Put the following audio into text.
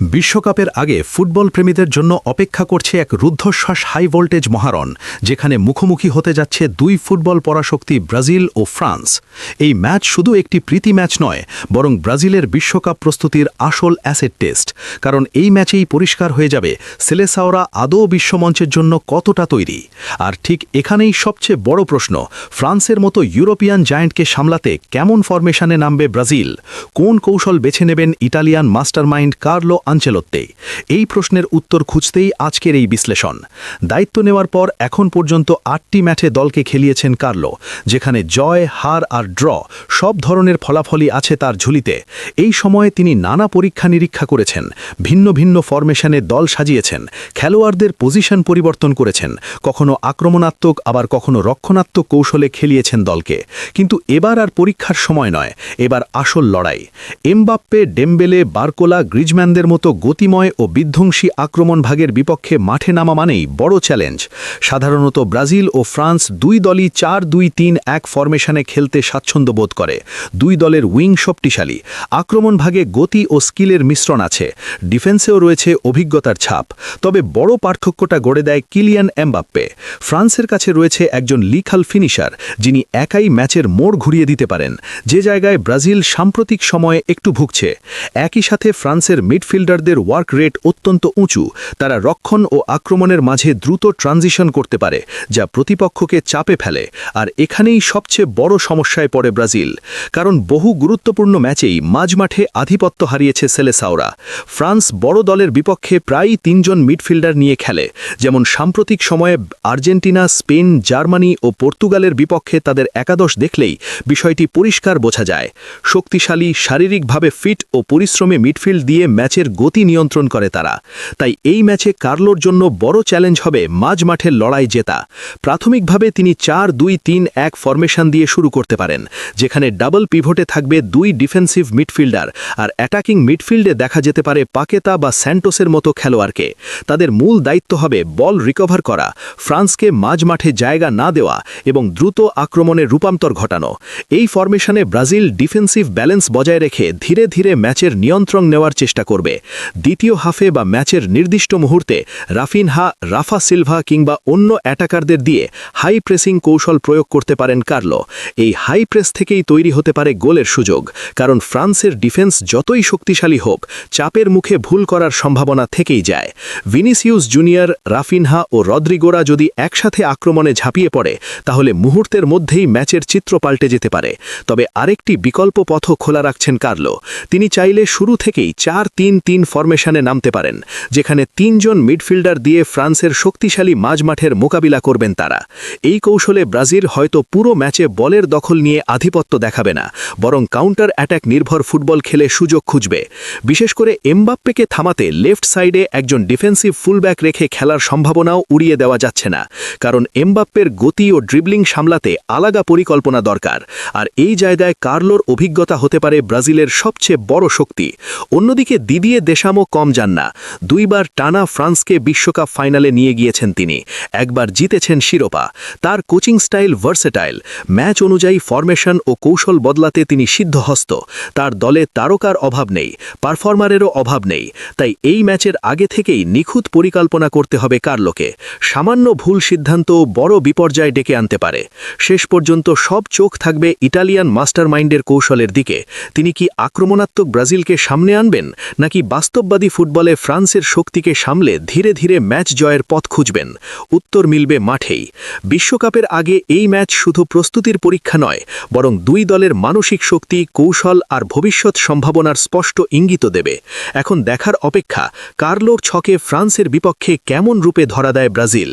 বিশ্বকাপের আগে ফুটবল প্রেমীদের জন্য অপেক্ষা করছে এক রুদ্ধশ্বাস হাই ভোল্টেজ মহারণ, যেখানে মুখোমুখি হতে যাচ্ছে দুই ফুটবল পরাশক্তি ব্রাজিল ও ফ্রান্স। এই ম্যাচ শুধু একটি প্রীতি ম্যাচ নয়, বরং ব্রাজিলের বিশ্বকাপ প্রস্তুতির আসল অ্যাসেট টেস্ট। কারণ এই ম্যাচেই পরিষ্কার হয়ে যাবে সেলেসাওরা আদৌ বিশ্বমঞ্চের জন্য কতটা তৈরি। আর ঠিক এখানেই সবচেয়ে বড় প্রশ্ন, ফ্রান্সের মতো ইউরোপিয়ান জায়ান্টকে সামলাতে কেমন ফরমেশনে নামবে ব্রাজিল? কোন কৌশল বেছে নেবেন ইটালিয়ান মাস্টারমাইন্ড কার্লো আঞ্চেলত্তে এই প্রশ্নের উত্তর খুঁজতেই আজকের এই বিশ্লেষণ। দায়িত্ব নেওয়ার পর এখন পর্যন্ত আটটি ম্যাচে দলকে খেলিয়েছেন কার্লো, যেখানে জয়, হার আর ড্র সব ধরনের ফলাফলই আছে তার ঝুলিতে। এই সময়ে তিনি নানা পরীক্ষা নিরীক্ষা করেছেন, ভিন্ন ভিন্ন ফরমেশনে দল সাজিয়েছেন, খেলোয়াড়দের পজিশন পরিবর্তন করেছেন, কখনো আক্রমণাত্মক, আবার কখনো রক্ষণাত্মক কৌশলে খেলিয়েছেন দলকে। কিন্তু এবার আর পরীক্ষার সময় নয়, এবার আসল লড়াই। এমবাপ্পে, ডেম্বেলে, বারকোলা গ্রিজম্যানদের মতো গতিময় ও বিধ্বংসী আক্রমণ ভাগের বিপক্ষে মাঠে নামা মানেই বড় চ্যালেঞ্জ। সাধারণত ব্রাজিল ও ফ্রান্স দুই দলই চার দুই তিন এক ফরমেশনে খেলতে স্বাচ্ছন্দ্য বোধ করে। দুই দলের উইং শক্তিশালী। আক্রমণ ভাগে গতি ও স্কিলের মিশ্রণ আছে। ডিফেন্সেও রয়েছে অভিজ্ঞতার ছাপ। তবে বড় পার্থক্যটা গড়ে দেয় কিলিয়ান এমবাপ্পে। ফ্রান্সের কাছে রয়েছে একজন লিখাল ফিনিশার, যিনি একাই ম্যাচের মোড় ঘুরিয়ে দিতে পারেন। যে জায়গায় ব্রাজিল সাম্প্রতিক সময়ে একটু ভুগছে, একই সাথে ফ্রান্সের মিডফিল্ডারদের ওয়ার্ক রেট অত্যন্ত উঁচু। তারা রক্ষণ ও আক্রমণের মাঝে দ্রুত ট্রানজিশন করতে পারে, যা প্রতিপক্ষকে চাপে ফেলে। আর এখানেই সবচেয়ে বড় সমস্যায় পড়ে ব্রাজিল। কারণ বহু গুরুত্বপূর্ণ ম্যাচেই মাঝমাঠে আধিপত্য হারিয়েছে সেলেসাওরা। ফ্রান্স বড় দলের বিপক্ষে প্রায়ই তিনজন মিডফিল্ডার নিয়ে খেলে। যেমন সাম্প্রতিক সময়ে আর্জেন্টিনা, স্পেন, জার্মানি ও পর্তুগালের বিপক্ষে তাদের একাদশ দেখলেই বিষয়টি পরিষ্কার বোঝা যায়। শক্তিশালী, শারীরিকভাবে ফিট ও পরিশ্রমে মিডফিল্ড দিয়ে ম্যাচের গতি নিয়ন্ত্রণ করে তারা। তাই এই ম্যাচে কার্লোর জন্য বড় চ্যালেঞ্জ হবে মাঝ মাঠের লড়াই জেতা। প্রাথমিকভাবে তিনি চার দুই তিন এক ফরমেশন দিয়ে শুরু করতে পারেন, যেখানে ডাবল পিভটে থাকবে দুই ডিফেন্সিভ মিডফিল্ডার আর অ্যাটাকিং মিডফিল্ডে দেখা যেতে পারে পাকেতা বা স্যান্টোসের মতো খেলোয়াড়কে। তাদের মূল দায়িত্ব হবে বল রিকভার করা, ফ্রান্সকে মাঝ মাঠে জায়গা না দেওয়া এবং দ্রুত আক্রমণে রূপান্তর ঘটানো। এই ফরমেশনে ব্রাজিল ডিফেন্সিভ ব্যালেন্স বজায় রেখে ধীরে ধীরে ম্যাচের নিয়ন্ত্রণ নেওয়ার চেষ্টা করবে। দ্বিতীয় হাফে বা ম্যাচের নির্দিষ্ট মুহূর্তে রাফিনহা, রাফা সিলভা কিংবা অন্য অ্যাটাকারদের দিয়ে হাই প্রেসিং কৌশল প্রয়োগ করতে পারেন কার্লো। এই হাই প্রেস থেকেই তৈরি হতে পারে গোলের সুযোগ, কারণ ফ্রান্সের ডিফেন্স যতই শক্তিশালী হোক, চাপের মুখে ভুল করার সম্ভাবনা থেকেই যায়। ভিনিসিউস জুনিয়র, রাফিনহা ও রদ্রিগোরা যদি একসাথে আক্রমণে ঝাঁপিয়ে পড়ে, তাহলে মুহূর্তের মধ্যেই ম্যাচের চিত্র পাল্টে যেতে পারে। তবে আরেকটি বিকল্প পথও খোলা রাখছেন কার্লো। তিনি চাইলে শুরু থেকেই চার তিন তিন তিন ফরমেশনে নামতে পারেন, যেখানে তিনজন মিডফিল্ডার দিয়ে ফ্রান্সের শক্তিশালী মাঝমাঠের মোকাবিলা করবেন তারা। এই কৌশলে ব্রাজিল হয়তো পুরো ম্যাচে বলের দখল নিয়ে আধিপত্য দেখাবে না, বরং কাউন্টার অ্যাটাক নির্ভর ফুটবল খেলে সুযোগ খুঁজবে। বিশেষ করে এমবাপ্পেকে থামাতে লেফট সাইডে একজন ডিফেন্সিভ ফুলব্যাক রেখে খেলার সম্ভাবনাও উড়িয়ে দেওয়া যাচ্ছে না, কারণ এমবাপ্পের গতি ও ড্রিবলিং সামলাতে আলাদা পরিকল্পনা দরকার, আর এই জায়গায় কার্লোর অভিজ্ঞতা হতে পারে ব্রাজিলের সবচেয়ে বড় শক্তি। অন্যদিকে দিদিয়ে দেশামও কম যান না। দুইবার টানা ফ্রান্সকে বিশ্বকাপ ফাইনালে নিয়ে গিয়েছেন তিনি। একবার জিতেছেন শিরোপা। তার কোচিং স্টাইল ভার্সেটাইল। ম্যাচ অনুযায়ী ফরমেশন ও কৌশল বদলাতে তিনি সিদ্ধহস্ত। তার দলে তারকার অভাব নেই, পারফর্মারেরও অভাব নেই। তাই এই ম্যাচের আগে থেকেই নিখুঁত পরিকল্পনা করতে হবে কার্লোকে। সামান্য ভুল সিদ্ধান্ত বড় বিপর্যয় ডেকে আনতে পারে। শেষ পর্যন্ত সব চোখ থাকবে ইটালিয়ান মাস্টারমাইন্ডের কৌশলের দিকে। তিনি কি আক্রমণাত্মক ব্রাজিলকে সামনে আনবেন, নাকি বাস্তববাদী ফুটবলে ফ্রান্সের শক্তিকে সামলে ধীরে ধীরে ম্যাচ জয়ের পথ খুঁজবেন। উত্তর মিলবে মাঠেই। বিশ্বকাপের আগে এই ম্যাচ শুধু প্রস্তুতির পরীক্ষা নয়, বরং দুই দলের মানসিক শক্তি, কৌশল আর ভবিষ্যৎ সম্ভাবনার স্পষ্ট ইঙ্গিত দেবে। এখন দেখার অপেক্ষা, কার্লোর ছকে ফ্রান্সের বিপক্ষে কেমন রূপে ধরা দেয় ব্রাজিল?